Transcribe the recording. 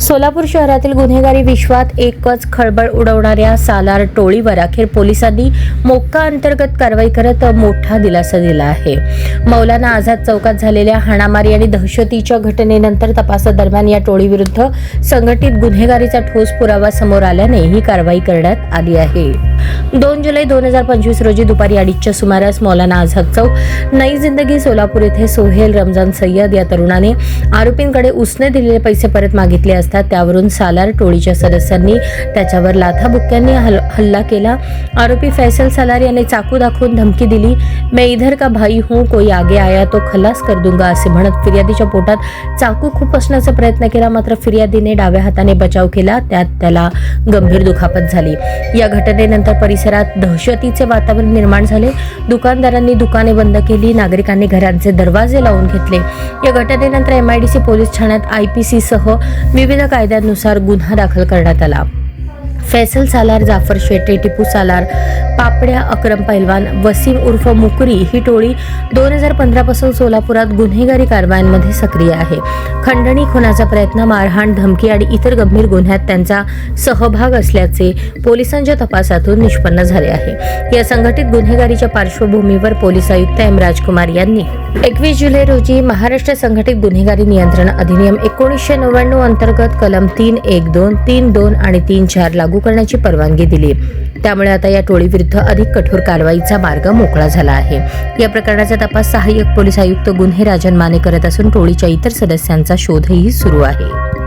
सोलापूर शहरातील गुन्हेगारी विश्वात एकच खळबळ उडवणाऱ्या सालार टोळीवर अखेर पोलिसांनी मोक्का अंतर्गत कारवाई करत मोठा दिलासा दिला आहे. मौलाना आझाद चौकात झालेल्या हाणामारी आणि दहशतीच्या घटनेनंतर तपासादरम्यान या टोळीविरुद्ध संघटित गुन्हेगारीचा ठोस पुरावा समोर आल्याने ही कारवाई करण्यात आली आहे. दोन जुलै दोन हजार पंचवीस रोजी दुपारी अडीचच्या सुमारास मौलाना आझाद चौक नई जिंदगी सोलापूर येथे सोहेल रमजान सय्यद या तरुणाने आरोपींकडे उसने दिलेले पैसे परत मागितले असतात त्यावरून सालार टोळीच्या सदस्यांनी त्याच्यावर लाथाबुक्क्यांनी हल- हल्ला केला. आरोपी फैसल सालार याने चाकू दाखवून धमकी दिली. मैं इधर का भाई हूं कोई आगे आया तो खलास कर दूंगा असे म्हणत फिर्यादीच्या पोटात चाकू खूप असण्याचा प्रयत्न केला मात्र फिर्यादीने डाव्या हाताने बचाव केला त्यात त्याला गंभीर दुखापत झाली. या घटनेनंतर परिसरात दहशतीचे वातावरण निर्माण झाले. दुकानदारांनी दुकाने बंद केली. नागरिकांनी घरांचे दरवाजे लावून घेतले. या घटनेनंतर एमआयडीसी पोलीस ठाण्यात आय पी सह विविध कायद्यांनुसार गुन्हा दाखल करण्यात आला. फैसल सालार जाफर शेटे टिपू सालार पापड्या अक्रम पैलवान वसीम उर्फ मुकरी ही टोळी दोन हजार पंधरापासून सोलापुरात गुन्हेगारी कारवायांमध्ये सक्रिय आहे. खंडणी खुनाचा प्रयत्न मारहाण धमकी आणि इतर गंभीर गुन्ह्यात त्यांचा सहभाग असल्याचे पोलिसांच्या तपासातून निष्पन्न झाले आहे. या संघटित गुन्हेगारीच्या पार्श्वभूमीवर पोलीस आयुक्त एम राजकुमार यांनी एकवीस जुलै रोजी महाराष्ट्र संघटित गुन्हेगारी नियंत्रण अधिनियम एकोणीसशे नव्याण्णव अंतर्गत कलम तीन एक दोन तीन दोन आणि तीन चार लागू करण्याची परवानगी दिली. त्यामुळे आता या टोळीविरुद्ध अधिक कठोर कारवाईचा मार्ग मोकळा झाला आहे. या प्रकरणाचा तपास सहाय्यक पोलीस आयुक्त गुन्हे राजन माने करत असून टोळीच्या इतर सदस्यांचा शोधही सुरू आहे.